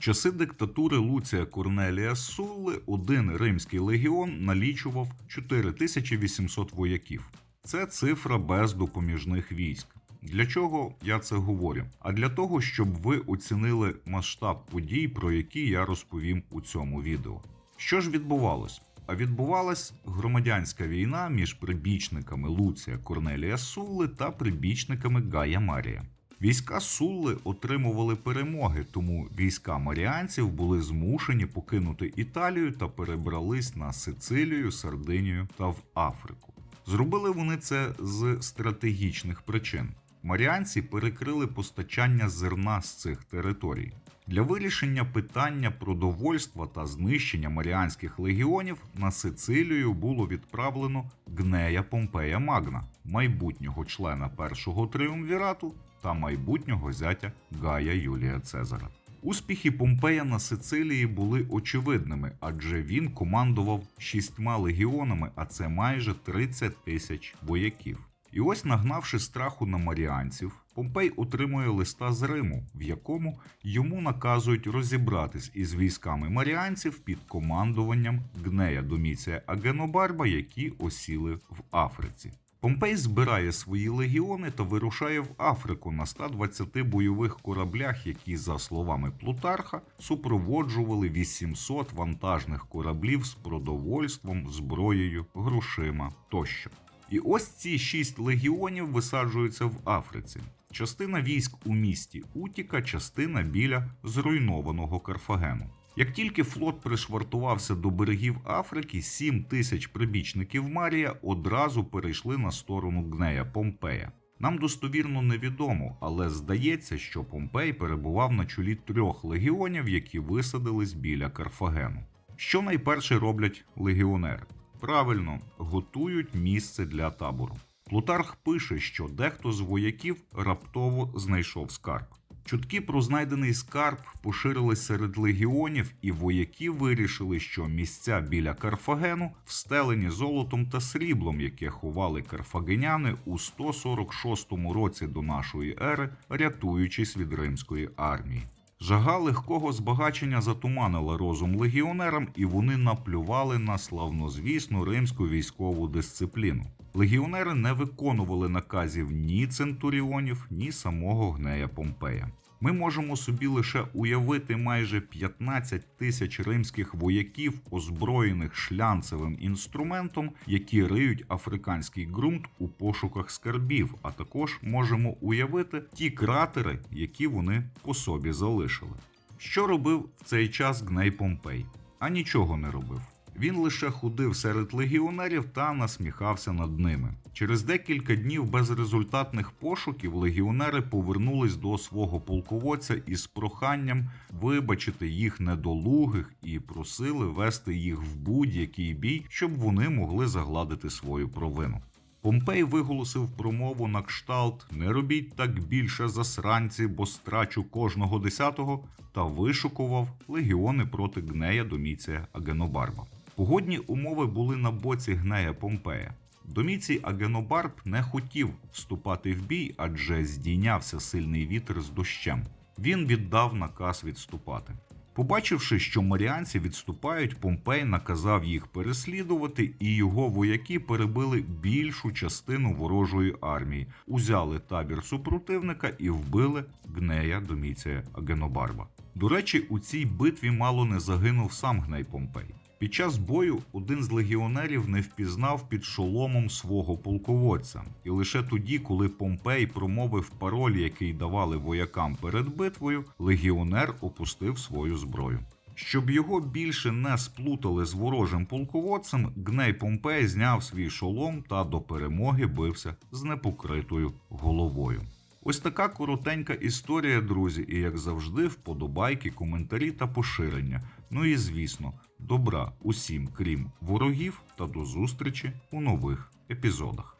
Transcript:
часи диктатури Луція Корнелія Сулли один римський легіон налічував 4800 вояків. Це цифра без допоміжних військ. Для чого я це говорю? А для того, щоб ви оцінили масштаб подій, про які я розповім у цьому відео. Що ж відбувалось? А відбувалась громадянська війна між прибічниками Луція Корнелія Сулли та прибічниками Гая Марія. Війська Сулли отримували перемоги, тому війська маріанців були змушені покинути Італію та перебрались на Сицилію, Сардинію та в Африку. Зробили вони це з стратегічних причин. Маріанці перекрили постачання зерна з цих територій. Для вирішення питання продовольства та знищення маріанських легіонів на Сицилію було відправлено Гнея Помпея Магна, майбутнього члена першого триумвірату та майбутнього зятя Гая Юлія Цезара. Успіхи Помпея на Сицилії були очевидними, адже він командував шістьма легіонами, а це майже 30 тисяч вояків. І ось, нагнавши страху на маріанців, Помпей отримує листа з Риму, в якому йому наказують розібратись із військами маріанців під командуванням Гнея Доміція Агенобарба, які осіли в Африці. Помпей збирає свої легіони та вирушає в Африку на 120 бойових кораблях, які, за словами Плутарха, супроводжували 800 вантажних кораблів з продовольством, зброєю, грошима тощо. І ось ці шість легіонів висаджуються в Африці. Частина військ у місті Утіка, частина біля зруйнованого Карфагену. Як тільки флот пришвартувався до берегів Африки, 7 тисяч прибічників Марія одразу перейшли на сторону Гнея Помпея. Нам достовірно невідомо, але здається, що Помпей перебував на чолі трьох легіонів, які висадились біля Карфагену. Що найперше роблять легіонери? Правильно, готують місце для табору. Плутарх пише, що дехто з вояків раптово знайшов скарб. Чутки про знайдений скарб поширились серед легіонів, і вояки вирішили, що місця біля Карфагену встелені золотом та сріблом, яке ховали карфагеняни у 146 році до нашої ери, рятуючись від римської армії. Жага легкого збагачення затуманила розум легіонерам, і вони наплювали на славнозвісну римську військову дисципліну. Легіонери не виконували наказів ні центуріонів, ні самого гнея Помпея. Ми можемо собі лише уявити майже 15 тисяч римських вояків, озброєних шлянцевим інструментом, які риють африканський ґрунт у пошуках скарбів, а також можемо уявити ті кратери, які вони по собі залишили. Що робив в цей час Гней Помпей? А нічого не робив. Він лише ходив серед легіонерів та насміхався над ними. Через декілька днів безрезультатних пошуків легіонери повернулись до свого полководця із проханням вибачити їх недолугих і просили вести їх в будь-який бій, щоб вони могли загладити свою провину. Помпей виголосив промову на кшталт Не робіть так більше засранці, бо страчу кожного десятого, та вишукував легіони проти Гнея Доміція Агенобарба. Погодні умови були на боці Гнея Помпея. Доміцій Агенобарб не хотів вступати в бій, адже здійнявся сильний вітер з дощем. Він віддав наказ відступати. Побачивши, що маріанці відступають, Помпей наказав їх переслідувати, і його вояки перебили більшу частину ворожої армії, узяли табір супротивника і вбили гнея Доміція Агенобарба. До речі, у цій битві мало не загинув сам гней Помпей. Під час бою один з легіонерів не впізнав під шоломом свого полководця, і лише тоді, коли Помпей промовив пароль, який давали воякам перед битвою, легіонер опустив свою зброю. Щоб його більше не сплутали з ворожим полководцем, Гней Помпей зняв свій шолом та до перемоги бився з непокритою головою. Ось така коротенька історія, друзі, і як завжди, вподобайки, коментарі та поширення. Ну і звісно, добра усім, крім ворогів, та до зустрічі у нових епізодах.